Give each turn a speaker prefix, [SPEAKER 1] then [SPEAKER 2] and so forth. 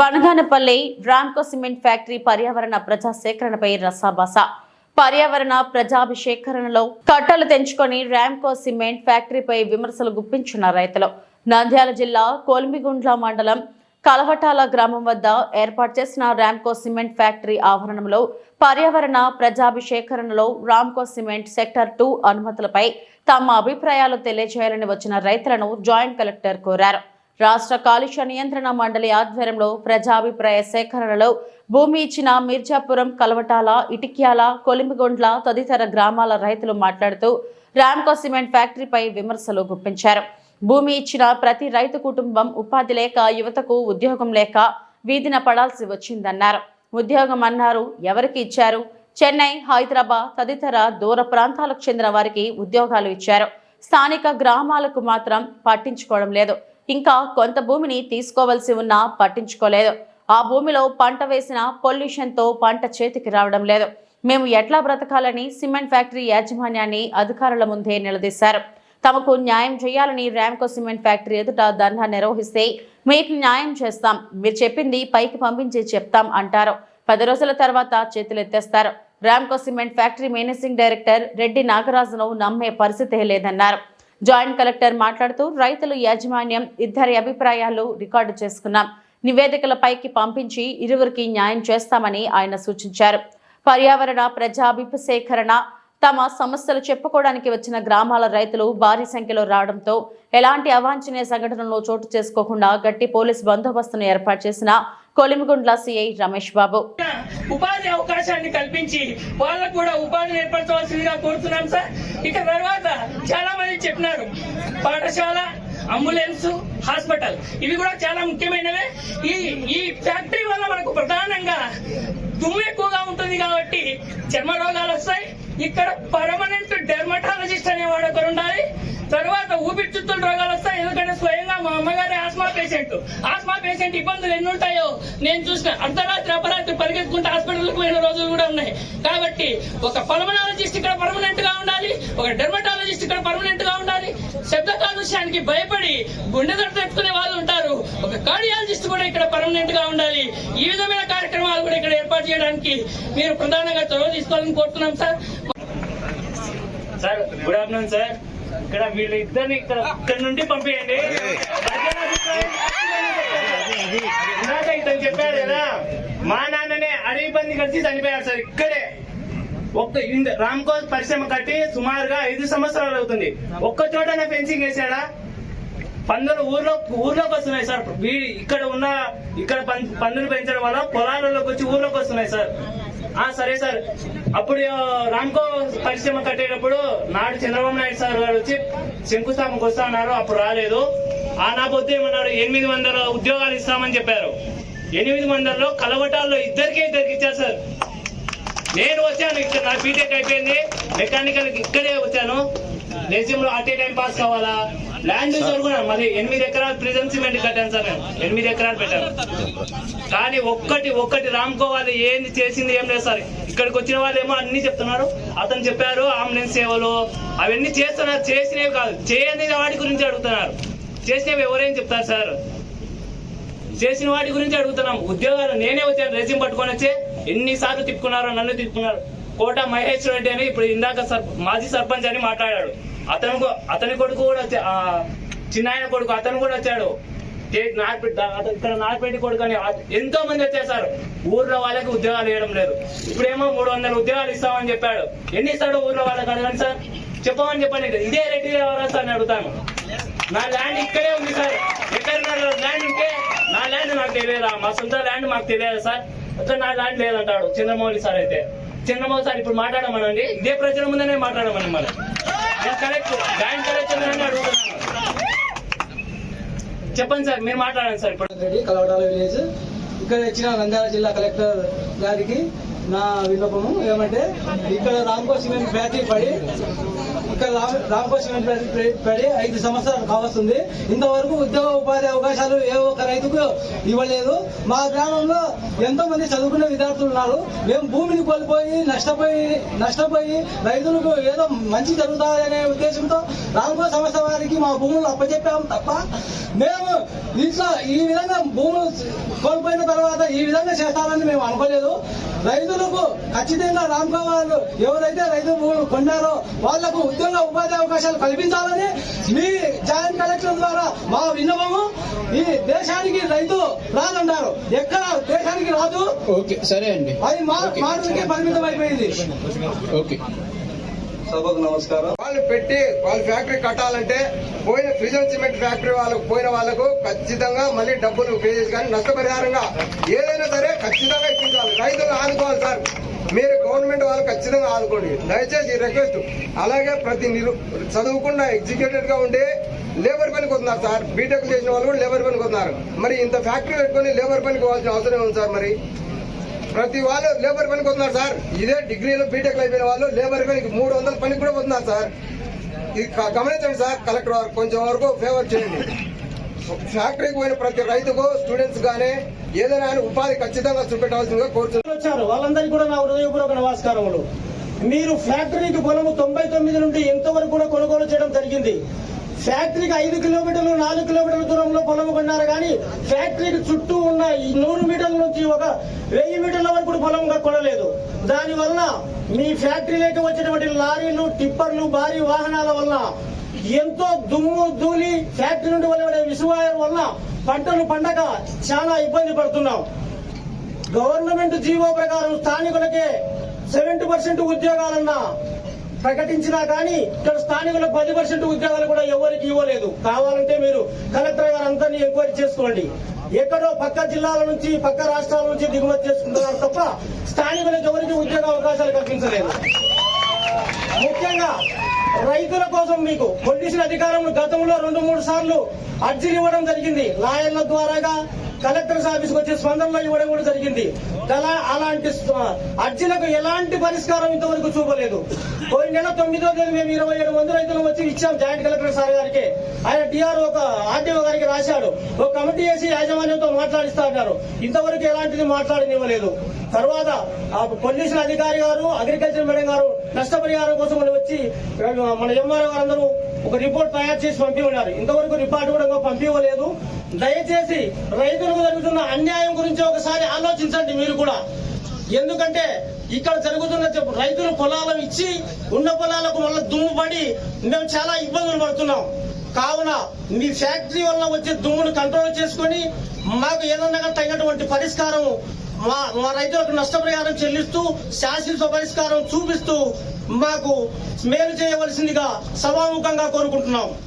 [SPEAKER 1] Vanaganapalli Ramco cement factory పర్యావరణ ప్రజా సేకరణపై రసాబస పర్యావరణ ప్రజాభిషేకరణలో కట్టలు తెంచుకొని ర్యాంకో సిమెంట్ ఫ్యాక్టరీపై విమర్శలు గుప్పించిన రైతులు. నంద్యాల జిల్లా కోల్మిగుండ్ల మండలం కలవటాల గ్రామం వద్ద ఏర్పాటు చేసిన ర్యాంకో సిమెంట్ ఫ్యాక్టరీ ఆవరణంలో పర్యావరణ ప్రజాభిషేకరణలో రామ్కో సిమెంట్ సెక్టర్ టూ అనుమతులపై తమ అభిప్రాయాలు తెలియజేయాలని వచ్చిన రైతులను జాయింట్ కలెక్టర్ కోరారు. రాష్ట్ర కాలుష్య నియంత్రణ మండలి ఆధ్వర్యంలో ప్రజాభిప్రాయ సేకరణలో భూమి ఇచ్చిన మిర్జాపురం కలవటాల ఇటిక్యాల కొలిమిగొండ్ల తదితర గ్రామాల రైతులు మాట్లాడుతూ రామ్కో సిమెంట్ ఫ్యాక్టరీపై విమర్శలు గుప్పించారు. భూమి ఇచ్చిన ప్రతి రైతు కుటుంబం ఉపాధి లేక యువతకు ఉద్యోగం లేక వీధిన పడాల్సి వచ్చిందన్నారు. ఉద్యోగం అన్నారు ఎవరికి ఇచ్చారు? చెన్నై హైదరాబాద్ తదితర దూర ప్రాంతాలకు చెందిన వారికి ఉద్యోగాలు ఇచ్చారు. స్థానిక గ్రామాలకు మాత్రం పట్టించుకోవడం లేదు. ఇంకా కొంత భూమిని తీసుకోవాల్సి ఉన్నా పట్టించుకోలేదు. ఆ భూమిలో పంట వేసిన పొల్యూషన్తో పంట చేతికి రావడం లేదు. మేము ఎట్లా బ్రతకాలని సిమెంట్ ఫ్యాక్టరీ యాజమాన్యాన్ని అధికారుల ముందే నిలదీశారు. తమకు న్యాయం చేయాలని ర్యాంకో సిమెంట్ ఫ్యాక్టరీ ఎదుట ధర్నా నిర్వహిస్తే మీకు న్యాయం చేస్తాం. మీరు చెప్పింది పైకి పంపించి చెప్తాం అంటారు. పది రోజుల తర్వాత చేతులెత్తేస్తారు. Ramco cement factory managing director Reddy నాగరాజును నమ్మే పరిస్థితే లేదన్నారు. జాయింట్ కలెక్టర్ మాట్లాడుతూ రైతులు యాజమాన్యం ఇద్దరి అభిప్రాయాలు రికార్డు చేసుకున్నాం. నివేదికలపైకి పంపించి ఇరువురికి న్యాయం చేస్తామని ఆయన సూచించారు. పర్యావరణ ప్రజాభిసేకరణ తమ సమస్యలు చెప్పుకోవడానికి వచ్చిన గ్రామాల రైతులు భారీ సంఖ్యలో రావడంతో ఎలాంటి అవాంఛనీయ సంఘటనలు చోటు చేసుకోకుండా గట్టి పోలీస్ బందోబస్తును ఏర్పాటు చేసిన కొలిమిగుండ్ల సిఐ రమేష్ బాబు.
[SPEAKER 2] ఉపాధి అవకాశాన్ని కల్పించి వాళ్ళకు కూడా ఉపాధిని ఏర్పరచవలసిందిగా కోరుతున్నాం సార్. ఇక తర్వాత చాలా మంది చెప్పినారు పాఠశాల అంబులెన్స్ హాస్పిటల్ ఇవి కూడా చాలా ముఖ్యమైనవే. ఈ ఈ ఫ్యాక్టరీ వల్ల మనకు ప్రధానంగా దుమ్ము ఎక్కువగా ఉంటుంది కాబట్టి చర్మ రోగాలు వస్తాయి. ఇక్కడ పర్మనెంట్ డెర్మటాలజిస్ట్ అనేవాడు ఒకరు ఉండాలి. తర్వాత ఊపిరితిత్తుల రోగాలు వస్తాయి. పేషెంట్ ఆస్మా పేషెంట్ ఇబ్బందులు ఎన్ని ఉంటాయో నేను చూసిన అర్ధరాత్రి అపరాత్రి పరిగెత్తుకుంటే హాస్పిటల్కి పోయిన రోజులు కూడా ఉన్నాయి. కాబట్టి ఒక పల్మనాలజిస్ట్ ఇక్కడ పర్మనెంట్గా ఉండాలి ఒక డెర్మటాలజిస్ట్ ఇక్కడ పర్మనెంట్గా ఉండాలి. శబ్ద కాలుష్యానికి భయపడి గుండె దడ తట్టుకునే వాళ్ళు ఉంటారు. ఒక కార్డియాలజిస్ట్ కూడా ఇక్కడ పర్మనెంట్గా ఉండాలి. ఈ విధమైన కార్యక్రమాలు కూడా ఇక్కడ ఏర్పాటు చేయడానికి మీరు ప్రధానంగా చొరవ తీసుకోవాలని కోరుతున్నాం sir. Sir good afternoon sir. ఇక్కడ వీళ్ళు ఇద్దరిని ఇక్కడ ఇక్కడ నుండి పంపేయండి. ఇందాక ఇతను చెప్పారు కదా. మా నాన్ననే అడవి పంది కలిసి చనిపోయారు సార్ ఇక్కడే. ఒక్క రామ్కో పరిశ్రమ కట్టి సుమారుగా ఐదు సంవత్సరాలు అవుతుంది. ఒక్క చోటనే ఫెన్సింగ్ వేసాడా? పందులు ఊర్లో ఊర్లోకి వస్తున్నాయి సార్. ఇక్కడ ఉన్న ఇక్కడ పందులు పెంచడం వల్ల పొలాలలోకి వచ్చి ఊర్లోకి వస్తున్నాయి సార్. ఆ సరే సార్. అప్పుడు రామ్కో పరిశ్రమ కట్టేటప్పుడు నాడు చంద్రబాబు నాయుడు సార్ గారు వచ్చి శంకుస్థాపనకు వస్తా అన్నారు. అప్పుడు రాలేదు. ఆ నా ఏమన్నారు? ఎనిమిది వందల ఉద్యోగాలు ఇస్తామని చెప్పారు. ఎనిమిది వందలలో కలవటాల్లో ఇద్దరికే ఇద్దరికి ఇచ్చారు సార్. నేను వచ్చాను ఇక్కడ నా బీటెక్ అయిపోయింది. మెకానికల్ ఇక్కడే వచ్చాను. దేశంలో అటే టైం పాస్ కావాలా? ల్యాండ్ చదువుకున్నాను మరి ఎనిమిది ఎకరాలు ప్రిజన్ సిమెంట్ కట్టాను సార్ నేను. ఎనిమిది ఎకరాలు పెట్టాను. కానీ ఒక్కటి ఒక్కటి రామ్కోవాలి ఏంది చేసింది ఏం లేదు సార్. ఇక్కడికి వచ్చిన వాళ్ళు ఏమో అన్ని చెప్తున్నారు. అతను చెప్పారు అంబులెన్స్ సేవలు అవన్నీ చేస్తున్నారు. చేసినవి కాదు. చేయని వాటి గురించి అడుగుతున్నారు. చేసినవి ఎవరైనా చెప్తారు సార్? చేసిన వాటి గురించి అడుగుతున్నాం. ఉద్యోగాలు నేనే వచ్చాను రెజ్యూమ్ పట్టుకొని వచ్చి ఎన్నిసార్లు తిప్పుకున్నారో నన్ను తిప్పుకున్నారు. కోట మహేష్ రెడ్డి అని ఇప్పుడు ఇందాక సర్ మాజీ సర్పంచ్ అని మాట్లాడాడు. అతను అతని కొడుకు కూడా వచ్చా- ఆ, చిన్న ఆయన కొడుకు అతను కూడా వచ్చాడు. అతను ఇక్కడ నార్పేట కొడుకు అని ఎంతో మంది వచ్చారు సార్. ఊర్లో వాళ్ళకి ఉద్యోగాలు ఇవ్వడం లేదు. ఇప్పుడేమో మూడు వందల ఉద్యోగాలు ఇస్తామని చెప్పాడు. ఎన్ని ఊర్లో వాళ్ళకి అడగండి సార్? చెప్పమని చెప్పండి. ఇదే రెడ్డి ఎవరా సార్ అని అడుగుతాను. నా ల్యాండ్ ఇక్కడే ఉంది సార్ ఎక్కడ ల్యాండ్ ఉంటే నా ల్యాండ్ నాకు తెలియదా? మా సొంత ల్యాండ్ మాకు తెలియదు సార్ అక్కడ నా ల్యాండ్ లేదంటాడు చంద్రమౌళి సార్ అయితే. చంద్రమౌళి సార్ ఇప్పుడు మాట్లాడమనండి. ఇదే ప్రజల ముందనే మాట్లాడమని మనం నేను కరెక్ట్ జాయింట్ కలెక్టర్ అడుగుతున్నాను. చెప్పండి సార్ మీరు మాట్లాడండి సార్ ఇప్పుడు.
[SPEAKER 3] కలవడాల విలేజ్ ఇక్కడ ఇచ్చిన నంద్యాల జిల్లా కలెక్టర్ గారికి నా విన్నపము ఏమంటే ఇక్కడ రామ్కో సిమెంట్ ఫ్యాక్టరీ పడి ఇక్కడ రామ్కో సిమెంట్ ఫ్యాక్టరీ పడి ఐదు సంవత్సరాలు కావస్తుంది. ఇంతవరకు ఉద్యోగ ఉపాధి అవకాశాలు ఏ ఒక్క రైతుకు ఇవ్వలేదు. మా గ్రామంలో ఎంతో మంది చదువుకునే విద్యార్థులు ఉన్నారు. మేము భూమిని కోల్పోయి నష్టపోయి నష్టపోయి రైతులకు ఏదో మంచి జరుగుతాయనే ఉద్దేశంతో రామకో సంస్థ వారికి మా భూములు అప్పచెప్పాము తప్ప మేము ఇట్లా ఈ విధంగా భూములు కోల్పోయిన తర్వాత ఈ విధంగా చేస్తారని మేము అనుకోలేదు. రైతులకు ఖచ్చితంగా రామ్కో వాళ్ళు ఎవరైతే రైతు భూములు కొన్నారో వాళ్ళకు ఉద్యోగ ఉపాధి అవకాశాలు కల్పించాలని మీ జాయింట్ కలెక్టర్ ద్వారా మా విన్నపము ఈ దేశానికి రైతు రాదంటారు ఎక్కడ దేశానికి రాదు.
[SPEAKER 4] ఓకే సరే అండి.
[SPEAKER 3] అది మా మాటలకే పరిమితం అయిపోయింది
[SPEAKER 4] ఓకే.
[SPEAKER 5] సభకు నమస్కారం. వాళ్ళు పెట్టి వాళ్ళ ఫ్యాక్టరీ కట్టాలంటే పోయిన ఫ్రిజన్ సిమెంట్ ఫ్యాక్టరీ వాళ్ళకు పోయిన వాళ్ళకు ఖచ్చితంగా మళ్ళీ డబ్బులు పే చేసి కానీ నష్టపరిహారంగా ఏదైనా సరే ఖచ్చితంగా ఇప్పించాలి. రైతులు ఆదుకోవాలి సార్. మీరు గవర్నమెంట్ వాళ్ళు ఖచ్చితంగా ఆదుకోండి. దయచేసి రిక్వెస్ట్. అలాగే ప్రతి నిరు చదువుకుండా ఎగ్జిక్యూటెడ్గా ఉండే లేబర్ పనికి వస్తున్నారు సార్. బీటెక్ చేసిన వాళ్ళు కూడా లేబర్ పనికి వస్తున్నారు. మరి ఇంత ఫ్యాక్టరీ పెట్టుకొని లేబర్ పనికి పోవాల్సిన అవసరం ఉంది సార్ మరి? ప్రతి వాళ్ళు లేబర్ పనికి వస్తున్నారు సార్ ఇదే డిగ్రీలో బీటెక్ అయిపోయిన వాళ్ళు లేబర్ పనికి మూడు వందల పనికి కూడా వస్తున్నారు సార్ ఇది గమనించండి సార్ కలెక్టర్ వారు కొంచెం వరకు ఫేవర్ చేయండి. ఫ్యాక్టరీకి పోయిన ప్రతి రైతుకు స్టూడెంట్స్ గానీ ఏదైనా ఉపాధి ఖచ్చితంగా చూపెట్టాల్సిందిగా కోరుతున్నారు
[SPEAKER 6] వచ్చారు. వాళ్ళందరికీ కూడా నా హృదయపూర్వక నమస్కారములు. మీరు ఫ్యాక్టరీకి పొలము తొంభై తొమ్మిది నుండి ఎంతవరకు కూడా కొనుగోలు చేయడం జరిగింది? ఫ్యాక్టరీకి ఐదు కిలోమీటర్లు నాలుగు కిలోమీటర్ల దూరంలో పొలము కొన్నారు కానీ ఫ్యాక్టరీకి చుట్టూ ఉన్న ఈ నూరు మీటర్ల నుంచి ఒక వెయ్యి మీటర్ల వరకు కూడా కొనలేదు. దాని వలన మీ ఫ్యాక్టరీలోకి వచ్చినటువంటి లారీలు టిప్పర్లు భారీ వాహనాల వల్ల ఎంతో దుమ్ము ధూళి ఫ్యాక్టరీ నుండి వెలువడే విసువాయర్ వల్ల పంటలు పండగ చాలా ఇబ్బంది పడుతున్నాం. గవర్నమెంట్ జీవో ప్రకారం స్థానికులకే సెవెంటీ పర్సెంట్ ఉద్యోగాలన్న ప్రకటించినా కానీ ఇక్కడ స్థానికులకు పది పర్సెంట్ ఉద్యోగాలు కూడా ఎవరికి ఇవ్వలేదు. కావాలంటే మీరు కలెక్టర్ చేసుకోండి. ఎక్కడో పక్క జిల్లాల నుంచి పక్క రాష్ట్రాల నుంచి దిగుమతి చేసుకుంటున్నారు తప్ప స్థానికులకు ఎవరికి ఉద్యోగ అవకాశాలు కల్పించలేదు. ముఖ్యంగా రైతుల కోసం మీకు పొల్యూషన్ అధికారులు గతంలో రెండు మూడు సార్లు అర్జీలు ఇవ్వడం జరిగింది. లాయర్ల ద్వారాగా కలెక్టర్స్ ఆఫీస్కి వచ్చి స్పందనలో ఇవ్వడం కూడా జరిగింది. అలాంటి అర్జీలకు ఎలాంటి పరిష్కారం ఇంతవరకు చూపలేదు. పోయిన నెల తొమ్మిదో తేదీ మేము ఇరవై ఏడు మంది రైతులు వచ్చి ఇచ్చాం జాయింట్ కలెక్టర్ సార్ గారికి. ఆయన టిఆర్ ఒక ఆర్డీఓ గారికి రాశాడు. ఒక కమిటీ వేసి యాజమాన్యంతో మాట్లాడిస్తా అన్నారు. ఇంతవరకు ఎలాంటిది మాట్లాడనివ్వలేదు. తర్వాత పొల్యూషన్ అధికారి గారు అగ్రికల్చర్ మేడం గారు నష్టపరిహారం కోసం వాళ్ళు వచ్చి మన ఎంఆర్ఓ గారు అందరూ ఒక రిపోర్ట్ తయారు చేసి పంపివ్వన్నారు ఇంతవరకు రిపోర్ట్ కూడా పంపివ్వలేదు. దయచేసి రైతులకు జరుగుతున్న అన్యాయం గురించి ఒకసారి ఆలోచించండి మీరు కూడా. ఎందుకంటే ఇక్కడ జరుగుతున్న చెప్పు రైతులు పొలాలు ఇచ్చి ఉన్న పొలాలకు మళ్ళీ దుమ్ము పడి మేము చాలా ఇబ్బందులు పడుతున్నాం. కావున మీ ఫ్యాక్టరీ వల్ల వచ్చే దుమ్మును కంట్రోల్ చేసుకొని మాకు ఏదన్నా తగినటువంటి పరిష్కారం మా మా రైతులకు నష్టపరిహారం చెల్లిస్తూ శాశ్వత పరిష్కారం చూపిస్తూ మాకు మేలు చేయవలసిందిగా సభాముఖంగా కోరుకుంటున్నాం.